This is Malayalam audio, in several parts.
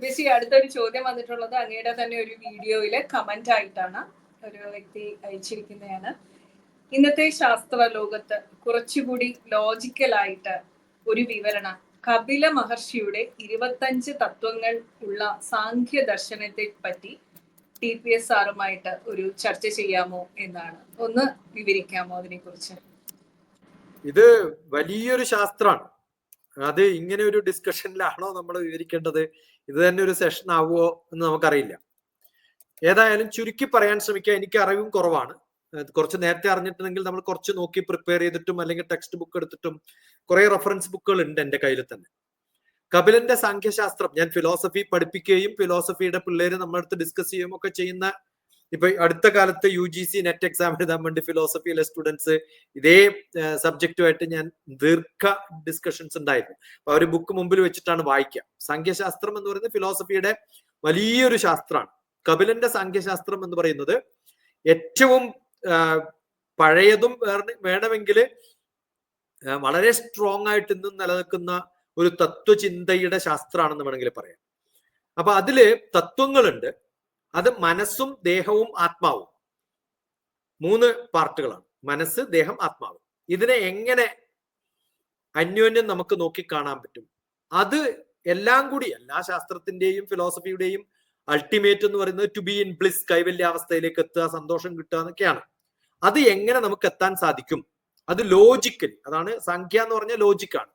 ദിവ്യശ്രീ അടുത്തൊരു ചോദ്യം വന്നിട്ടുള്ളത് അങ്ങയുടെ തന്നെ ഒരു വീഡിയോയിൽ കമന്റ് ആയിട്ടാണ് ഒരു വ്യക്തി അയച്ചിരിക്കുന്നതാണ്. ഇന്നത്തെ ശാസ്ത്ര ലോകത്ത് കുറച്ചുകൂടി ലോജിക്കലായിട്ട് ഒരു വിവരണം കപില മഹർഷിയുടെ ഇരുപത്തഞ്ച് തത്വങ്ങൾ ഉള്ള സാഖ്യ ദർശനത്തെ പറ്റി ടി പി എസ് സാറുമായിട്ട് ഒരു ചർച്ച ചെയ്യാമോ എന്നാണ്. ഒന്ന് വിവരിക്കാമോ അതിനെ കുറിച്ച് ഇത് വലിയൊരു ശാസ്ത്രമാണ് അത് ഇങ്ങനെ ഒരു ഡിസ്കഷനിലാണോ നമ്മൾ വിവരിക്കേണ്ടത്? ഇത് തന്നെ ഒരു സെഷൻ ആവുമോ എന്ന് നമുക്കറിയില്ല. ഏതായാലും ചുരുക്കി പറയാൻ ശ്രമിക്കുക. എനിക്ക് അറിവും കുറവാണ്. കുറച്ച് നേരത്തെ അറിഞ്ഞിട്ടുണ്ടെങ്കിൽ നമ്മൾ കുറച്ച് നോക്കി പ്രിപ്പയർ ചെയ്തിട്ടും അല്ലെങ്കിൽ ടെക്സ്റ്റ് ബുക്ക് എടുത്തിട്ടും കുറെ റെഫറൻസ് ബുക്കുകൾ ഉണ്ട് എന്റെ കയ്യിൽ തന്നെ. കപിലന്റെ സാഖ്യശാസ്ത്രം ഞാൻ ഫിലോസഫി പഠിപ്പിക്കുകയും ഫിലോസഫിയുടെ പിള്ളേര് നമ്മളടുത്ത് ഡിസ്കസ് ചെയ്യുകയും ഒക്കെ ചെയ്യുന്ന ഇപ്പൊ അടുത്ത കാലത്ത് U G C net exam എഴുതാൻ വേണ്ടി ഫിലോസഫിയിലെ സ്റ്റുഡൻസ് ഇതേ സബ്ജക്റ്റുമായിട്ട് ഞാൻ ദീർഘ ഡിസ്കഷൻസ് ഉണ്ടായിരുന്നു. അപ്പൊ അവർ ബുക്ക് മുമ്പിൽ വെച്ചിട്ടാണ് വായിക്കുക. സംഖ്യശാസ്ത്രം എന്ന് പറയുന്നത് ഫിലോസഫിയുടെ വലിയൊരു ശാസ്ത്രമാണ്. കപിലന്റെ സംഖ്യശാസ്ത്രം എന്ന് പറയുന്നത് ഏറ്റവും പഴയതും വേണമെങ്കിൽ വളരെ സ്ട്രോങ് ആയിട്ട് ഇന്നും നിലനിൽക്കുന്ന ഒരു തത്വചിന്തയുടെ ശാസ്ത്രമാണെന്ന് വേണമെങ്കിൽ പറയാം. അപ്പൊ അതിൽ തത്വങ്ങളുണ്ട്. അത് മനസ്സും ദേഹവും ആത്മാവും. മൂന്ന് പാർട്ടുകളാണ്. മനസ്സ് ദേഹം ആത്മാവ്. ഇതിനെ എങ്ങനെ അന്യോന്യം നമുക്ക് നോക്കി കാണാൻ പറ്റും? അത് എല്ലാം കൂടി എല്ലാ ശാസ്ത്രത്തിന്റെയും ഫിലോസഫിയുടെയും അൾട്ടിമേറ്റ് എന്ന് പറയുന്നത് ടു ബി ഇൻ ബ്ലിസ് കൈവല്യാവസ്ഥയിലേക്ക് എത്തുക സന്തോഷം കിട്ടുക എന്നൊക്കെയാണ്. അത് എങ്ങനെ നമുക്ക് എത്താൻ സാധിക്കും? അത് ലോജിക്കലി അതാണ് സംഖ്യ എന്ന് പറഞ്ഞ ലോജിക്കാണ്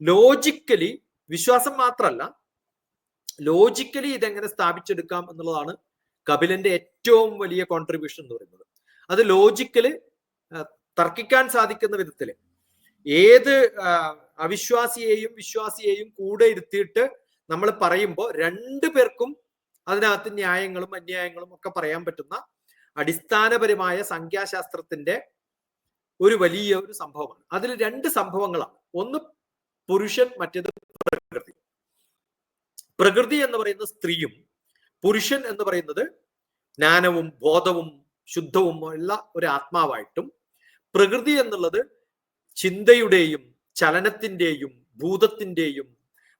ലോജിക്കലി വിശ്വാസം മാത്രമല്ല ലോജിക്കലി ഇതെങ്ങനെ സ്ഥാപിച്ചെടുക്കാം എന്നുള്ളതാണ് കപിലന്റെ ഏറ്റവും വലിയ കോൺട്രിബ്യൂഷൻ എന്ന് പറയുന്നത്. അത് ലോജിക്കൽ തർക്കിക്കാൻ സാധിക്കുന്ന വിധത്തിൽ ഏത് അവിശ്വാസിയെയും വിശ്വാസിയെയും കൂടെ ഇരുത്തിയിട്ട് നമ്മൾ പറയുമ്പോൾ രണ്ടു പേർക്കും അതിനകത്ത് ന്യായങ്ങളും അന്യായങ്ങളും ഒക്കെ പറയാൻ പറ്റുന്ന അടിസ്ഥാനപരമായ സംഖ്യാശാസ്ത്രത്തിന്റെ ഒരു വലിയ ഒരു സംഭവമാണ്. അതിൽ രണ്ട് സംഭവങ്ങളാണ്. ഒന്ന് പുരുഷൻ മറ്റേത് പ്രകൃതി. പ്രകൃതി എന്ന് പറയുന്ന സ്ത്രീയും പുരുഷൻ എന്ന് പറയുന്നത് ജ്ഞാനവും ബോധവും ശുദ്ധവും ഉള്ള ഒരു ആത്മാവായിട്ടും പ്രകൃതി എന്നുള്ളത് ചിന്തയുടെയും ചലനത്തിന്റെയും ഭൂതത്തിന്റെയും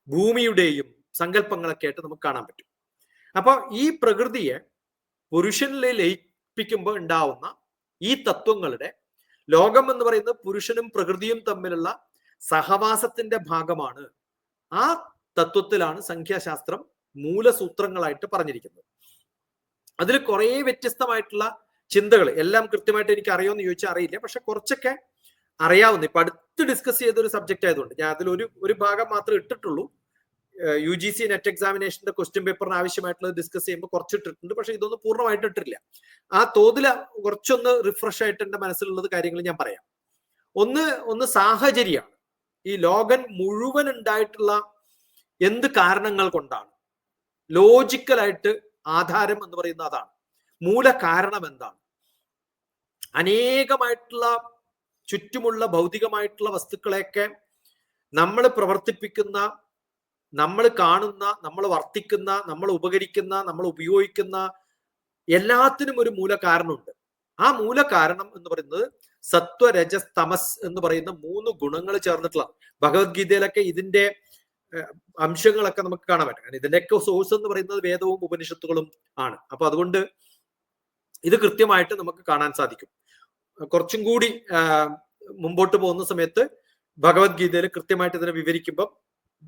ഭൂമിയുടെയും സങ്കല്പങ്ങളൊക്കെ ആയിട്ട് നമുക്ക് കാണാൻ പറ്റും. അപ്പോൾ ഈ പ്രകൃതിയെ പുരുഷനിലെ ലയിപ്പിക്കുമ്പോൾ ഉണ്ടാവുന്ന ഈ തത്വങ്ങളുടെ ലോകം എന്ന് പറയുന്നത് പുരുഷനും പ്രകൃതിയും തമ്മിലുള്ള സഹവാസത്തിന്റെ ഭാഗമാണ്. ആ തത്വത്തിലാണ് സംഖ്യാശാസ്ത്രം മൂലസൂത്രങ്ങളായിട്ട് പറഞ്ഞിരിക്കുന്നത്. അതിൽ കുറേ വ്യത്യസ്തമായിട്ടുള്ള ചിന്തകൾ എല്ലാം കൃത്യമായിട്ട് എനിക്ക് അറിയുമെന്ന് ചോദിച്ചാൽ അറിയില്ല. പക്ഷെ കുറച്ചൊക്കെ അറിയാവുന്ന ഇപ്പൊ അടുത്ത് ഡിസ്കസ് ചെയ്ത ഒരു സബ്ജക്റ്റ് ആയതുകൊണ്ട് ഞാൻ അതിൽ ഒരു ഒരു ഭാഗം മാത്രമേ ഇട്ടിട്ടുള്ളൂ. യു ജി സി നെറ്റ് എക്സാമിനേഷന്റെ ക്വസ്റ്റ്യൻ പേപ്പറിന് ആവശ്യമായിട്ടുള്ളത് ഡിസ്കസ് ചെയ്യുമ്പോൾ കുറച്ച് ഇട്ടിട്ടുണ്ട്. പക്ഷെ ഇതൊന്നും പൂർണമായിട്ട് ഇട്ടിട്ടില്ല. ആ തോതിൽ കുറച്ചൊന്ന് റിഫ്രഷ് ആയിട്ട് എന്റെ മനസ്സിലുള്ളത് കാര്യങ്ങൾ ഞാൻ പറയാം. ഒന്ന് ഒന്ന് സാഹചര്യമാണ്. ഈ ലോകൻ മുഴുവൻ ഉണ്ടായിട്ടുള്ള എന്ത് കാരണങ്ങൾ കൊണ്ടാണ് ലോജിക്കലായിട്ട് ആധാരം എന്ന് പറയുന്ന അതാണ്. മൂല കാരണം എന്താണ് അനേകമായിട്ടുള്ള ചുറ്റുമുള്ള ഭൗതികമായിട്ടുള്ള വസ്തുക്കളെയൊക്കെ നമ്മൾ പ്രവർത്തിപ്പിക്കുന്ന നമ്മൾ കാണുന്ന നമ്മൾ വർത്തിക്കുന്ന നമ്മൾ ഉപകരിക്കുന്ന നമ്മൾ ഉപയോഗിക്കുന്ന എല്ലാത്തിനും ഒരു മൂല കാരണമുണ്ട് ആ മൂല കാരണം എന്ന് പറയുന്നത് സത്വ രജസ് തമസ് എന്ന് പറയുന്ന മൂന്ന് ഗുണങ്ങൾ ചേർന്നിട്ടുള്ള ഭഗവത്ഗീതയിലൊക്കെ ഇതിന്റെ അംശങ്ങളൊക്കെ നമുക്ക് കാണാൻ പറ്റും. കാരണം ഇതിന്റെയൊക്കെ സോഴ്സ് എന്ന് പറയുന്നത് വേദവും ഉപനിഷത്തുകളും ആണ്. അപ്പൊ അതുകൊണ്ട് ഇത് കൃത്യമായിട്ട് നമുക്ക് കാണാൻ സാധിക്കും. കുറച്ചും കൂടി മുമ്പോട്ട് പോകുന്ന സമയത്ത് ഭഗവത്ഗീതയിൽ കൃത്യമായിട്ട് ഇതിനെ വിവരിക്കുമ്പോൾ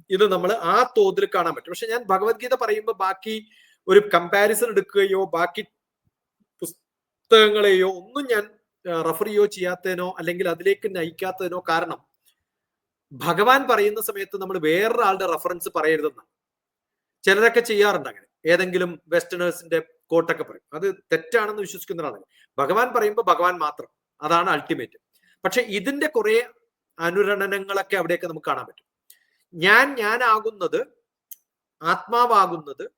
ഇത് നമ്മൾ ആ തോതിൽ കാണാൻ പറ്റും. പക്ഷെ ഞാൻ ഭഗവത്ഗീത പറയുമ്പോൾ ബാക്കി ഒരു കമ്പാരിസൺ എടുക്കുകയോ ബാക്കി പുസ്തകങ്ങളെയോ ഒന്നും ഞാൻ റെഫർ ചെയ്യോ ചെയ്യാത്തതിനോ അല്ലെങ്കിൽ അതിലേക്ക് നയിക്കാത്തതിനോ കാരണം ഭഗവാൻ പറയുന്ന സമയത്ത് നമ്മൾ വേറൊരാളുടെ റെഫറൻസ് പറയരുതെന്നാണ് ചിലരൊക്കെ ചെയ്യാറുണ്ട് അങ്ങനെ. ഏതെങ്കിലും വെസ്റ്റേണേഴ്സിന്റെ കോട്ടൊക്കെ പറയും. അത് തെറ്റാണെന്ന് വിശ്വസിക്കുന്ന വിശ്വസിക്കുന്നതാണ് ഭഗവാൻ പറയുമ്പോൾ ഭഗവാൻ മാത്രം. അതാണ് അൾട്ടിമേറ്റ് പക്ഷെ ഇതിന്റെ കുറെ അനുരണനങ്ങളൊക്കെ അവിടെയൊക്കെ നമുക്ക് കാണാൻ പറ്റും. ഞാൻ ഞാനാകുന്നത് ആത്മാവാകുന്നത്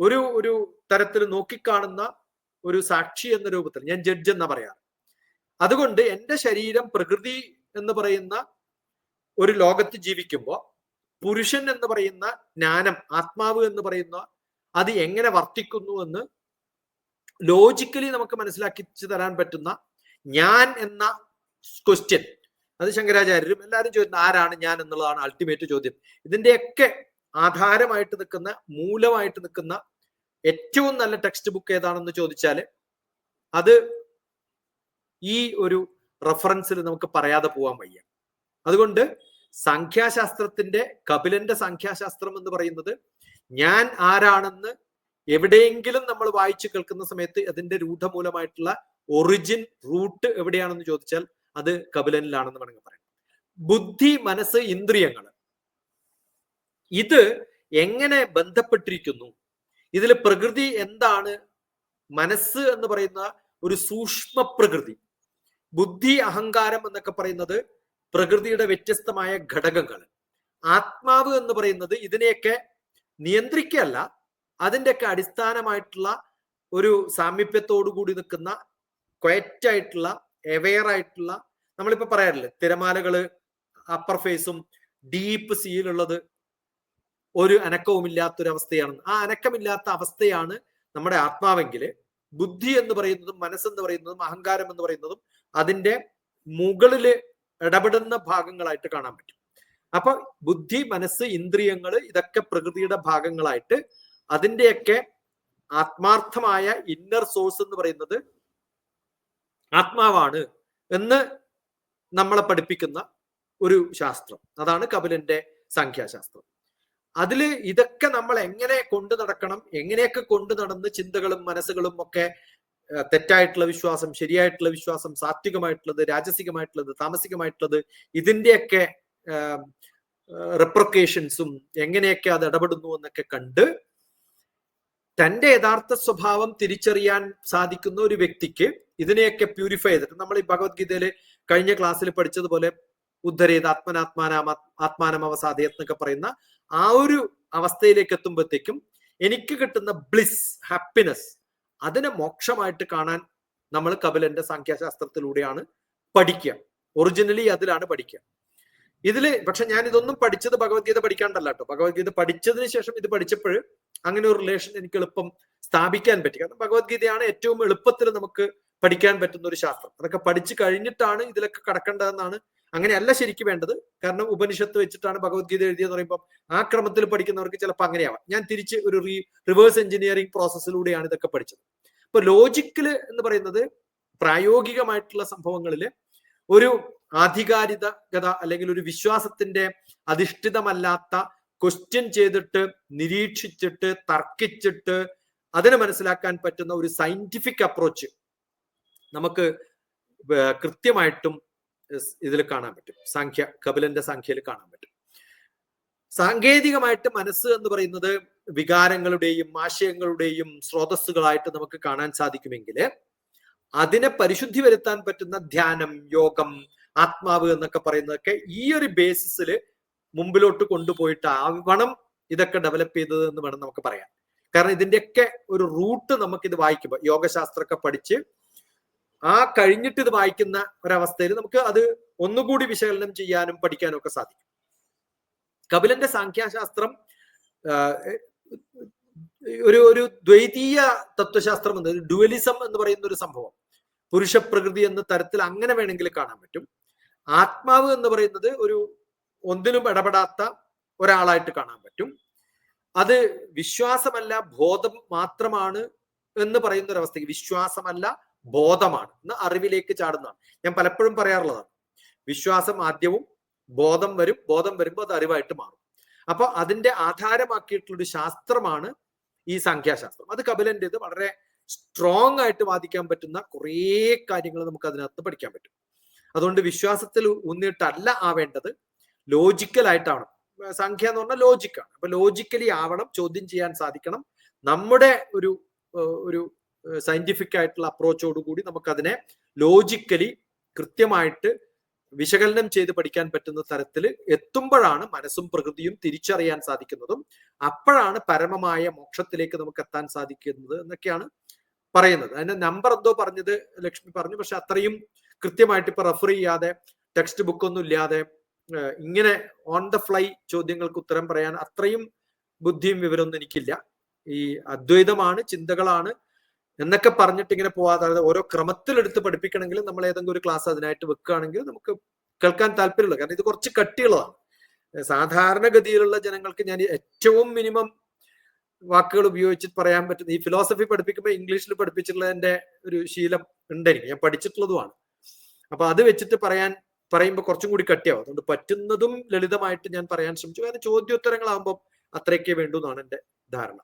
ഒരു ഒരു തരത്തിൽ നോക്കിക്കാണുന്ന ഒരു സാക്ഷി എന്ന രൂപത്തിൽ. ഞാൻ ജഡ്ജ് എന്നാ പറയാറ്. അതുകൊണ്ട് എന്റെ ശരീരം പ്രകൃതി എന്ന് പറയുന്ന ഒരു ലോകത്ത് ജീവിക്കുമ്പോൾ പുരുഷൻ എന്ന് പറയുന്ന ജ്ഞാനം ആത്മാവ് എന്ന് പറയുന്ന അത് എങ്ങനെ വർത്തിക്കുന്നു എന്ന് ലോജിക്കലി നമുക്ക് മനസ്സിലാക്കി തരാൻ പറ്റുന്ന ഞാൻ എന്ന ക്വസ്റ്റ്യൻ അത് ശങ്കരാചാര്യരും എല്ലാവരും ചോദിക്കുന്ന ആരാണ് ഞാൻ എന്നുള്ളതാണ് അൾട്ടിമേറ്റ് ചോദ്യം. ഇതിന്റെയൊക്കെ ആധാരമായിട്ട് നിൽക്കുന്ന മൂലമായിട്ട് നിൽക്കുന്ന ഏറ്റവും നല്ല ടെക്സ്റ്റ് ബുക്ക് ഏതാണെന്ന് ചോദിച്ചാൽ അത് ഈ ഒരു റെഫറൻസിൽ നമുക്ക് പറയാതെ പോകാൻ വയ്യ. അതുകൊണ്ട് സംഖ്യാശാസ്ത്രത്തിന്റെ കപിലന്റെ സംഖ്യാശാസ്ത്രം എന്ന് പറയുന്നത് ഞാൻ ആരാണെന്ന് എവിടെയെങ്കിലും നമ്മൾ വായിച്ചു കേൾക്കുന്ന സമയത്ത് അതിന്റെ രൂഢമൂലമായിട്ടുള്ള ഒറിജിൻ റൂട്ട് എവിടെയാണെന്ന് ചോദിച്ചാൽ അത് കപിലനിലാണെന്ന് വേണമെങ്കിൽ പറയാം. ബുദ്ധി മനസ്സ് ഇന്ദ്രിയങ്ങൾ. ഇത് എങ്ങനെ ബന്ധപ്പെട്ടിരിക്കുന്നു? ഇതിൽ പ്രകൃതി എന്താണ്? മനസ്സ് എന്ന് പറയുന്ന ഒരു സൂക്ഷ്മ പ്രകൃതി ബുദ്ധി അഹങ്കാരം എന്നൊക്കെ പറയുന്നത് പ്രകൃതിയുടെ വ്യത്യസ്തമായ ഘടകങ്ങൾ. ആത്മാവ് എന്ന് പറയുന്നത് ഇതിനെയൊക്കെ നിയന്ത്രിക്കല്ല അതിന്റെയൊക്കെ അടിസ്ഥാനമായിട്ടുള്ള ഒരു സാമീപ്യത്തോടു കൂടി നിൽക്കുന്ന ക്വയറ്റ് ആയിട്ടുള്ള അവെയർ ആയിട്ടുള്ള നമ്മളിപ്പോ പറയാറില്ലേ തിരമാലകൾ അപ്പർ ഫേസും ഡീപ്പ് സീയിലുള്ളത് ഒരു അനക്കവും ഇല്ലാത്തൊരവസ്ഥയാണ് ആ അനക്കമില്ലാത്ത അവസ്ഥയാണ് നമ്മുടെ ആത്മാവെങ്കിൽ ബുദ്ധി എന്ന് പറയുന്നതും മനസ്സെന്ന് പറയുന്നതും അഹങ്കാരം എന്ന് പറയുന്നതും അതിന്റെ മുകളിൽ ഇടപെടുന്ന ഭാഗങ്ങളായിട്ട് കാണാൻ പറ്റും. അപ്പൊ ബുദ്ധി മനസ്സ് ഇന്ദ്രിയങ്ങൾ ഇതൊക്കെ പ്രകൃതിയുടെ ഭാഗങ്ങളായിട്ട് അതിന്റെയൊക്കെ ആത്മാർത്ഥമായ ഇന്നർ സോഴ്സ് എന്ന് പറയുന്നത് ആത്മാവാണ് എന്ന് നമ്മളെ പഠിപ്പിക്കുന്ന ഒരു ശാസ്ത്രം. അതാണ് കപിലന്റെ സംഖ്യാശാസ്ത്രം. അതിൽ ഇതൊക്കെ നമ്മൾ എങ്ങനെ കൊണ്ടു നടക്കണം എങ്ങനെയൊക്കെ കൊണ്ടു നടന്ന് ചിന്തകളും മനസ്സുകളും ഒക്കെ തെറ്റായിട്ടുള്ള വിശ്വാസം ശരിയായിട്ടുള്ള വിശ്വാസം സാത്വികമായിട്ടുള്ളത് രാജസികമായിട്ടുള്ളത് താമസികമായിട്ടുള്ളത് ഇതിന്റെയൊക്കെ റെപ്രക്കേഷൻസും എങ്ങനെയൊക്കെ അത് ഇടപെടുന്നു എന്നൊക്കെ കണ്ട് തന്റെ യഥാർത്ഥ സ്വഭാവം തിരിച്ചറിയാൻ സാധിക്കുന്ന ഒരു വ്യക്തിക്ക് ഇതിനെയൊക്കെ പ്യൂരിഫൈ ചെയ്തിട്ട് നമ്മൾ ഈ ഭഗവത്ഗീതയിലെ കഴിഞ്ഞ ക്ലാസ്സിൽ പഠിച്ചതുപോലെ ഉദ്ധരേത് ആത്മനാത്മാനാമ ആത്മാനമവസാദയ എന്നൊക്കെ പറയുന്ന ആ ഒരു അവസ്ഥയിലേക്ക് എത്തുമ്പോഴത്തേക്കും എനിക്ക് കിട്ടുന്ന ബ്ലിസ് ഹാപ്പിനെസ് അതിനെ മോക്ഷമായിട്ട് കാണാൻ നമ്മൾ കപിലന്റെ സംഖ്യാശാസ്ത്രത്തിലൂടെയാണ് പഠിക്കുക. ഒറിജിനലി അതിലാണ് പഠിക്കുക. ഇതിൽ പക്ഷെ ഞാൻ ഇതൊന്നും പഠിച്ചത് ഭഗവത്ഗീത പഠിക്കാണ്ടല്ല കേട്ടോ. ഭഗവത്ഗീത പഠിച്ചതിന് ശേഷം ഇത് പഠിച്ചപ്പോൾ അങ്ങനെ ഒരു റിലേഷൻ എനിക്ക് എളുപ്പം സ്ഥാപിക്കാൻ പറ്റി. കാരണം ഭഗവത്ഗീതയാണ് ഏറ്റവും എളുപ്പത്തിൽ നമുക്ക് പഠിക്കാൻ പറ്റുന്ന ഒരു ശാസ്ത്രം. അതൊക്കെ പഠിച്ചു കഴിഞ്ഞിട്ടാണ് ഇതിലൊക്കെ കടക്കേണ്ടതെന്നാണ് അങ്ങനെയല്ല ശരിക്കും വേണ്ടത്. കാരണം ഉപനിഷത്ത് വെച്ചിട്ടാണ് ഭഗവത്ഗീത എഴുതിയെന്ന് പറയുമ്പോൾ ആ ക്രമത്തിൽ പഠിക്കുന്നവർക്ക് ചിലപ്പോൾ അങ്ങനെയാവാം. ഞാൻ തിരിച്ച് ഒരു റീ റിവേഴ്സ് എഞ്ചിനീയറിംഗ് പ്രോസസ്സിലൂടെയാണ് ഇതൊക്കെ പഠിച്ചത്. ഇപ്പൊ ലോജിക്കൽ എന്ന് പറയുന്നത് പ്രായോഗികമായിട്ടുള്ള സംഭവങ്ങളിൽ ഒരു ആധികാരികത അല്ലെങ്കിൽ ഒരു വിശ്വാസത്തിന്റെ അധിഷ്ഠിതമല്ലാത്ത ക്വസ്റ്റ്യൻ ചെയ്തിട്ട് നിരീക്ഷിച്ചിട്ട് തർക്കിച്ചിട്ട് അതിനെ മനസ്സിലാക്കാൻ പറ്റുന്ന ഒരു സയന്റിഫിക് അപ്രോച്ച് നമുക്ക് കൃത്യമായിട്ടും ഇതിൽ കാണാൻ പറ്റും. സംഖ്യ കപിലന്റെ സംഖ്യയിൽ കാണാൻ പറ്റും. സാങ്കേതികമായിട്ട് മനസ്സ് എന്ന് പറയുന്നത് വികാരങ്ങളുടെയും ആശയങ്ങളുടെയും സ്രോതസ്സുകളായിട്ട് നമുക്ക് കാണാൻ സാധിക്കുമെങ്കിൽ അതിനെ പരിശുദ്ധി വരുത്താൻ പറ്റുന്ന ധ്യാനം യോഗം ആത്മാവ് എന്നൊക്കെ പറയുന്നതൊക്കെ ഈ ഒരു ബേസിസിൽ മുമ്പിലോട്ട് കൊണ്ടുപോയിട്ട് ആവണം ഇതൊക്കെ ഡെവലപ്പ് ചെയ്തത് എന്ന് വേണം നമുക്ക് പറയാം കാരണം ഇതിന്റെയൊക്കെ ഒരു റൂട്ട് നമുക്ക് ഇത് വായിക്കുമ്പോൾ യോഗശാസ്ത്രമൊക്കെ പഠിച്ച് ആ കഴിഞ്ഞിട്ട് ഇത് വായിക്കുന്ന ഒരവസ്ഥയിൽ നമുക്ക് അത് ഒന്നുകൂടി വിശകലനം ചെയ്യാനും പഠിക്കാനും ഒക്കെ സാധിക്കും. കപിലന്റെ സാഖ്യാശാസ്ത്രം ഒരു ഒരു ദ്വൈതീയ തത്വശാസ്ത്രം എന്നത് ഡുവലിസം എന്ന് പറയുന്ന ഒരു സംഭവം. പുരുഷ പ്രകൃതി എന്ന തരത്തിൽ അങ്ങനെ വേണമെങ്കിൽ കാണാൻ പറ്റും. ആത്മാവ് എന്ന് പറയുന്നത് ഒരു ഒന്നിനും ഇടപെടാത്ത ഒരാളായിട്ട് കാണാൻ പറ്റും. അത് വിശ്വാസമല്ല ബോധം മാത്രമാണ് എന്ന് പറയുന്ന ഒരു അവസ്ഥയ്ക്ക് വിശ്വാസമല്ല ബോധമാണ്. എന്ന് അറിവിലേക്ക് ചാടുന്നതാണ്. ഞാൻ പലപ്പോഴും പറയാറുള്ളതാണ്. വിശ്വാസം ആദ്യവും ബോധം വരും. ബോധം വരുമ്പോൾ അത് അറിവായിട്ട് മാറും. അപ്പൊ അതിന്റെ ആധാരമാക്കിയിട്ടുള്ള ഒരു ശാസ്ത്രമാണ് ഈ സംഖ്യാശാസ്ത്രം. അത് കപിലന്റേത് വളരെ സ്ട്രോങ് ആയിട്ട് വാദിക്കാൻ പറ്റുന്ന കുറേ കാര്യങ്ങൾ നമുക്ക് അതിനകത്ത് പഠിക്കാൻ പറ്റും. അതുകൊണ്ട് വിശ്വാസത്തിൽ ഊന്നിയിട്ടല്ല ആവേണ്ടത്. ലോജിക്കൽ ആയിട്ടാണ് സംഖ്യ എന്ന് പറഞ്ഞാൽ ലോജിക്കാണ് അപ്പൊ ലോജിക്കലി ആവണം ചോദ്യം ചെയ്യാൻ സാധിക്കണം. നമ്മുടെ ഒരു ഒരു സയന്റിഫിക് ആയിട്ടുള്ള അപ്രോച്ചോട് കൂടി നമുക്കതിനെ ലോജിക്കലി കൃത്യമായിട്ട് വിശകലനം ചെയ്ത് പഠിക്കാൻ പറ്റുന്ന തരത്തിൽ എത്തുമ്പോഴാണ് മനസ്സും പ്രകൃതിയും തിരിച്ചറിയാൻ സാധിക്കുന്നതും അപ്പോഴാണ് പരമമായ മോക്ഷത്തിലേക്ക് നമുക്ക് എത്താൻ സാധിക്കുന്നത് എന്നൊക്കെയാണ് പറയുന്നത്. അതിന്റെ നമ്പർ എന്തോ പറഞ്ഞത് ലക്ഷ്മി പറഞ്ഞു. പക്ഷെ അത്രയും കൃത്യമായിട്ട് ഇപ്പൊ റെഫർ ചെയ്യാതെ ടെക്സ്റ്റ് ബുക്ക് ഒന്നും ഇല്ലാതെ ഇങ്ങനെ ഓൺ ദ ഫ്ലൈ ചോദ്യങ്ങൾക്ക് ഉത്തരം പറയാൻ അത്രയും ബുദ്ധിയും വിവരമൊന്നും എനിക്കില്ല. ഈ അദ്വൈതമാണ് ചിന്തകളാണ് എന്നൊക്കെ പറഞ്ഞിട്ട് ഇങ്ങനെ പോവാതെ ഓരോ ക്രമത്തിലെടുത്ത് പഠിപ്പിക്കണമെങ്കിൽ നമ്മൾ ഏതെങ്കിലും ഒരു ക്ലാസ് അതിനായിട്ട് വെക്കുകയാണെങ്കിൽ നമുക്ക് കേൾക്കാൻ താല്പര്യമുള്ള. കാരണം ഇത് കുറച്ച് കട്ടിയുള്ളതാണ്. സാധാരണഗതിയിലുള്ള ജനങ്ങൾക്ക് ഞാൻ ഏറ്റവും മിനിമം വാക്കുകൾ ഉപയോഗിച്ച് പറയാൻ പറ്റുന്ന ഈ ഫിലോസഫി പഠിപ്പിക്കുമ്പോൾ ഇംഗ്ലീഷിൽ പഠിപ്പിച്ചിട്ടുള്ളതിന്റെ ഒരു ശീലം ഉണ്ട് എനിക്ക് ഞാൻ പഠിച്ചിട്ടുള്ളതുമാണ്. അപ്പൊ അത് വെച്ചിട്ട് പറയാൻ പറയുമ്പോൾ കുറച്ചും കൂടി കട്ടിയാവും. അതുകൊണ്ട് പറ്റുന്നതും ലളിതമായിട്ട് ഞാൻ പറയാൻ ശ്രമിച്ചു. കാരണം ചോദ്യോത്തരങ്ങളാകുമ്പോൾ അത്രയൊക്കെ വേണ്ടു എന്നാണ് എന്റെ ധാരണ.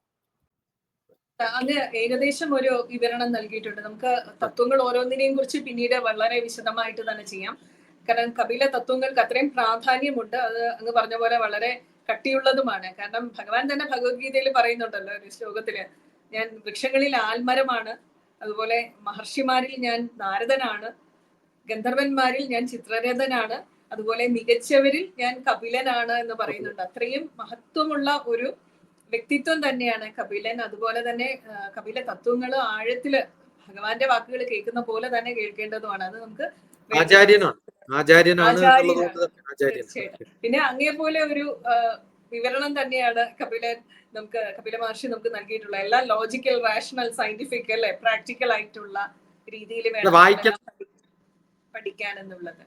അങ്ങ് ഏകദേശം ഒരു വിവരണം നൽകിയിട്ടുണ്ട്. നമുക്ക് തത്വങ്ങൾ ഓരോന്നിനെയും കുറിച്ച് പിന്നീട് വളരെ വിശദമായിട്ട് തന്നെ ചെയ്യാം. കാരണം കപില തത്വങ്ങൾക്ക് അത്രയും പ്രാധാന്യമുണ്ട്. അത് അങ്ങ് പറഞ്ഞ പോലെ വളരെ കട്ടിയുള്ളതുമാണ്. കാരണം ഭഗവാൻ തന്നെ ഭഗവത്ഗീതയിൽ പറയുന്നുണ്ടല്ലോ ഒരു ശ്ലോകത്തിൽ ഞാൻ വൃക്ഷങ്ങളിൽ ആൽമരമാണ് അതുപോലെ മഹർഷിമാരിൽ ഞാൻ നാരദനാണ് ഗന്ധർവന്മാരിൽ ഞാൻ ചിത്രരഥനാണ് അതുപോലെ മികച്ചവരിൽ ഞാൻ കപിലനാണ് എന്ന് പറയുന്നുണ്ട്. അത്രയും മഹത്വമുള്ള ഒരു വ്യക്തിത്വം തന്നെയാണ് കപിലൻ. അതുപോലെ തന്നെ കപില തത്വങ്ങൾ ആഴത്തിൽ ഭഗവാന്റെ വാക്കുകൾ കേൾക്കുന്ന പോലെ തന്നെ കേൾക്കേണ്ടതുമാണ്. അത് നമുക്ക് ആചാര്യനാണ്. ആചാര്യനാണ്. പിന്നെ അങ്ങേ പോലെ ഒരു വിവരണം തന്നെയാണ് കപിലൻ നമുക്ക് കപില മഹർഷി നമുക്ക് നൽകിയിട്ടുള്ള എല്ലാ ലോജിക്കൽ റാഷണൽ സയന്റിഫിക് അല്ലെ പ്രാക്ടിക്കൽ ആയിട്ടുള്ള രീതിയിൽ വേണം. പഠിക്കാൻ എന്നുള്ളത്